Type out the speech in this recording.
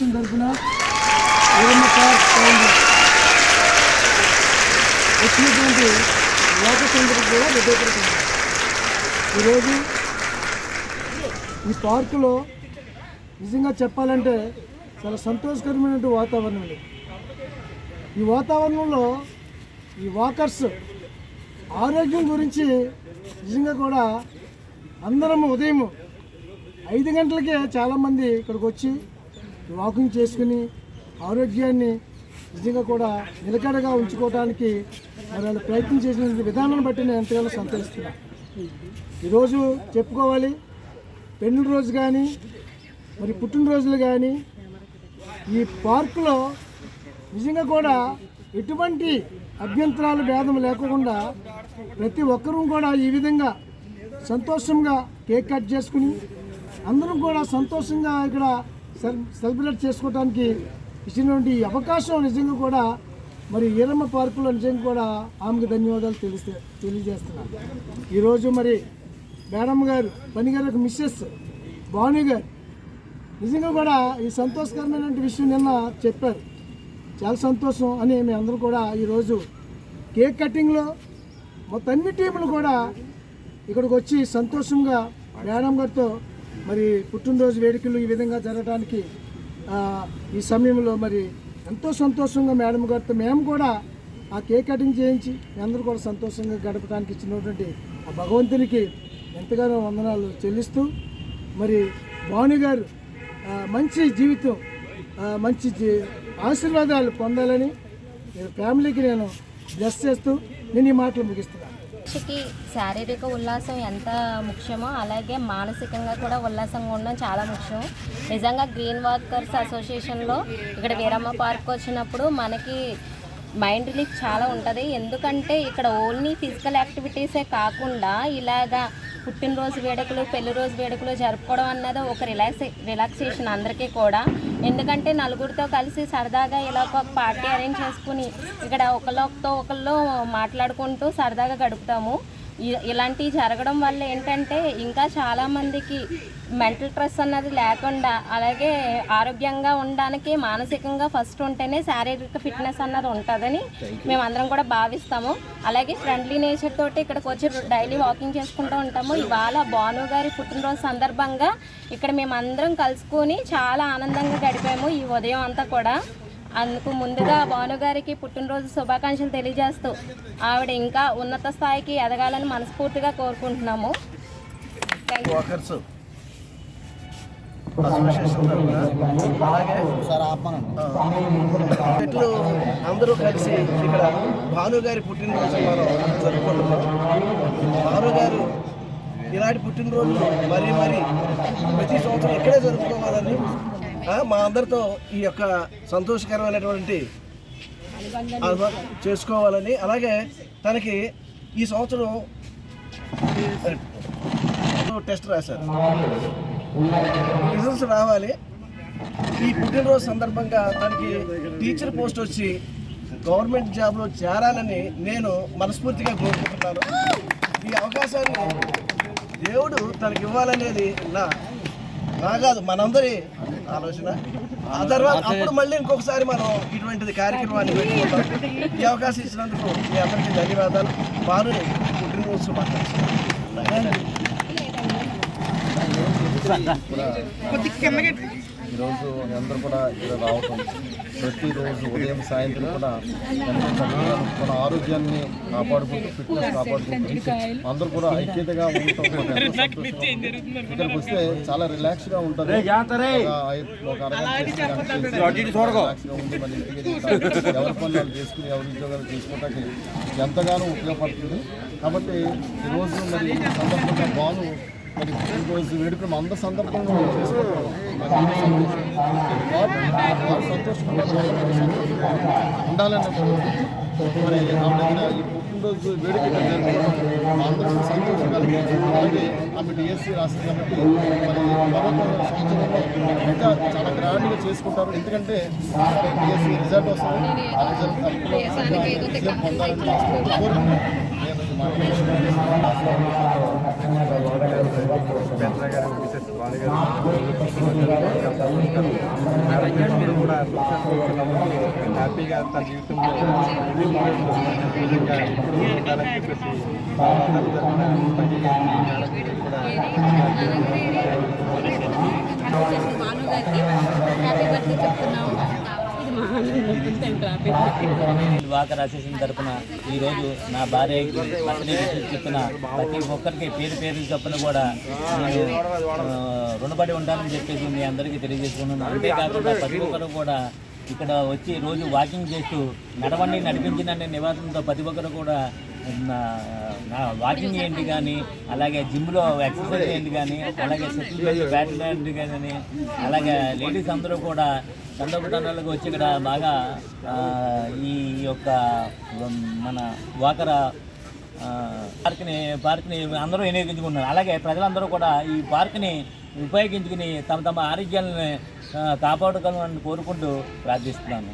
Foundation తరఫున Veeramma park టౌన్లో వచ్చినటువంటి కూడా హృదయపడుతుంది ఈరోజు ఈ పార్కులో నిజంగా చెప్పాలంటే చాలా సంతోషకరమైనటువంటి వాతావరణం ఇది. ఈ వాతావరణంలో ఈ వాకర్స్ ఆరోగ్యం గురించి నిజంగా కూడా అందరం ఉదయం ఐదు గంటలకే చాలామంది ఇక్కడికి వచ్చి వాకింగ్ చేసుకుని ఆరోగ్యాన్ని నిజంగా కూడా నిలకడగా ఉంచుకోవడానికి మరి వాళ్ళు ప్రయత్నం చేసిన విధానాన్ని బట్టి నేను ఎంతగానో సంతరిస్తున్నాను ఈరోజు చెప్పుకోవాలి పెళ్ళి రోజు కానీ మరి పుట్టినరోజులు కానీ ఈ పార్కులో నిజంగా కూడా ఎటువంటి అభ్యంతరాలు భేదం లేకుండా ప్రతి ఒక్కరూ కూడా ఈ విధంగా సంతోషంగా కేక్ కట్ చేసుకుని అందరం కూడా సంతోషంగా ఇక్కడ సెలబ్రేట్ చేసుకోవడానికి ఇచ్చినటువంటి అవకాశం నిజంగా కూడా మరి ఈరమ్మ పార్కులో నిజంగా కూడా ఆమెకు ధన్యవాదాలు తెలిస్తే తెలియజేస్తున్నాను. ఈరోజు మరి మేడమ్ గారు పనిగారు మిస్సెస్ భాను గారు నిజంగా కూడా ఈ సంతోషకరమైనటువంటి విషయం నిన్న చెప్పారు. చాలా సంతోషం అని మేము కూడా ఈరోజు కేక్ కటింగ్లో మొత్తం అన్ని టీములు కూడా ఇక్కడికి వచ్చి సంతోషంగా మేడం గారితో మరి పుట్టినరోజు వేడుకలు ఈ విధంగా జరగడానికి ఈ సమయంలో మరి ఎంతో సంతోషంగా మేడం గారితో మేము కూడా ఆ కేక్ కటింగ్ చేయించి అందరూ కూడా సంతోషంగా గడపడానికి ఇచ్చినటువంటి ఆ భగవంతునికి ఎంతగానో వందనాలు చెల్లిస్తూ మరి భాను గారు మంచి జీవితం మంచి జీ- ఆశీర్వాదాలు పొందాలని ఫ్యామిలీకి నేను బ్లెస్ చేస్తూ నేను ఈ మాటలు ముగిస్తాను మనిషికి శారీరక ఉల్లాసం ఎంత ముఖ్యమో అలాగే మానసికంగా కూడా ఉల్లాసంగా ఉండడం చాలా ముఖ్యం. నిజంగా గ్రీన్ వర్కర్స్ అసోసియేషన్లో ఇక్కడ వీరమ్మ పార్క్ వచ్చినప్పుడు మనకి మైండ్ రిలీఫ్ చాలా ఉంటుంది. ఎందుకంటే ఇక్కడ ఓన్లీ ఫిజికల్ యాక్టివిటీసే కాకుండా ఇలాగా పుట్టినరోజు వేడుకలు పెళ్ళి రోజు వేడుకలు జరుపుకోవడం అన్నది ఒక రిలాక్సే రిలాక్సేషన్ అందరికీ కూడా. ఎందుకంటే నలుగురితో కలిసి సరదాగా ఇలా ఒక పార్టీ అరేంజ్ చేసుకుని ఇక్కడ ఒకళ్ళతో ఒకళ్ళు మాట్లాడుకుంటూ సరదాగా గడుపుతాము. ఇలాంటివి జరగడం వల్ల ఏంటంటే ఇంకా చాలామందికి మెంటల్ స్ట్రెస్ అన్నది లేకుండా అలాగే ఆరోగ్యంగా ఉండడానికి మానసికంగా ఫస్ట్ ఉంటేనే శారీరక ఫిట్నెస్ అన్నది ఉంటుందని మేమందరం కూడా భావిస్తాము. అలాగే ఫ్రెండ్లీ నేచర్ తోటి ఇక్కడికి వచ్చి డైలీ వాకింగ్ చేసుకుంటూ ఉంటాము. ఇవాళ భాను గారి పుట్టినరోజు సందర్భంగా ఇక్కడ మేమందరం కలుసుకొని చాలా ఆనందంగా గడిపాము ఈ ఉదయం అంతా కూడా. అందుకు ముందుగా భానుగారికి పుట్టినరోజు శుభాకాంక్షలు తెలియజేస్తూ ఆవిడ ఇంకా ఉన్నత స్థాయికి ఎదగాలని మనస్ఫూర్తిగా కోరుకుంటున్నాము. అందరూ కలిసి ఇక్కడ భానుగారి పుట్టినరోజు మనం జరుపుకుంటున్నాం. భానుగారు ఇలాంటి పుట్టినరోజు మరీ మరీ ప్రతి సంవత్సరం ఇక్కడే జరుపుకోవాలని మా అందరితో ఈ యొక్క సంతోషకరమైనటువంటి చేసుకోవాలని అలాగే తనకి ఈ సంవత్సరం టెస్ట్ రాశారు. రిజల్ట్స్ రావాలి. ఈ పుట్టినరోజు సందర్భంగా తనకి టీచర్ పోస్ట్ వచ్చి గవర్నమెంట్ జాబ్లో చేరాలని నేను మనస్ఫూర్తిగా కోరుకుంటున్నాను. ఈ అవకాశాన్ని దేవుడు తనకి ఇవ్వాలనేది నా నా కాదు మనందరి ఆలోచన. ఆ తర్వాత అప్పుడు మళ్ళీ ఇంకొకసారి మనం ఇటువంటిది కార్యక్రమాన్ని పెట్టుకుంటాం. ఈ అవకాశం ఇచ్చినందుకు మీ అందరికీ ధన్యవాదాలు. వారు పుట్టినరోజు శుభాకాంక్షలు ఈరోజు అందరూ కూడా ఇక్కడ రావటం ప్రతిరోజు ఉదయం సాయంత్రం కూడా ఎంతో చక్కగా మన ఆరోగ్యాన్ని కాపాడుకుంటూ ఫిట్నెస్ కాపాడుకుంటూ అందరూ కూడా ఐక్యతగా ఉండటం సంతోషం. ఇక్కడికి వస్తే చాలా రిలాక్స్గా ఉంటుంది ఒక ఉండి ఇంటికి ఎవరి పనులు చేసుకుని ఎవరి ఉద్యోగాలు చేసుకోవడానికి ఎంతగానో ఉపయోగపడుతుంది. కాబట్టి ఈరోజు మరి ఈ సందర్భంగా బాను మరి ఈరోజు వేడుకలు అందరి సందర్భంగా చేసుకుంటున్నాం. మరి సంతోషంగా ఉండాలని మరి ఆవిడ ఇక్కడ ఈ పుట్టినరోజు వేడుక సంతోషం కలిగింది అలాగే ఆమె డిఎస్సీ రాసింది కాబట్టి మరి మరొక సంవత్సరంలో ఇంకా చాలా గ్రాండ్గా చేసుకుంటారు ఎందుకంటే డిఎస్సీ రిజల్ట్ వస్తుంది ఆ రిజల్ట్ పొందాలని కోరుకుంటున్నాను అందరూ కూడా హ్యాపీగా తన జీవితంలో నిజంగా ఎప్పుడు ఉండాలని చెప్పేసి వాకర్ అసోసియేషన్ తరపున ఈరోజు నా భార్యకి బర్త్డే చెప్పిన ప్రతి ఒక్కరికి పేరు పేరు చొప్పున కూడా నేను రుణపడి ఉంటానని చెప్పేసి మీ అందరికీ తెలియజేసుకున్నాను అంతేకాకుండా ప్రతి ఒక్కరు కూడా ఇక్కడ వచ్చి రోజు వాకింగ్ చేస్తూ నడవండి నడిపించిన నివాసంతో ప్రతి ఒక్కరు కూడా నా వాకింగ్ ఏంటి కానీ అలాగే జిమ్లో ఎక్సర్సైజ్ ఏంటి కానీ అలాగే సెటిల్ బ్యాటిల్ ఏంటి కానీ అలాగే లేడీస్ అందరూ కూడా తండపుతండాలకు వచ్చి ఇక్కడ బాగా ఈ యొక్క మన వాకర పార్క్ని పార్క్ని అందరూ వినియోగించుకుంటున్నారు. అలాగే ప్రజలందరూ కూడా ఈ పార్క్ని ఉపయోగించుకుని తమ తమ ఆరోగ్యాలను కాపాడుకోవాలని కోరుకుంటూ ప్రార్థిస్తున్నాను.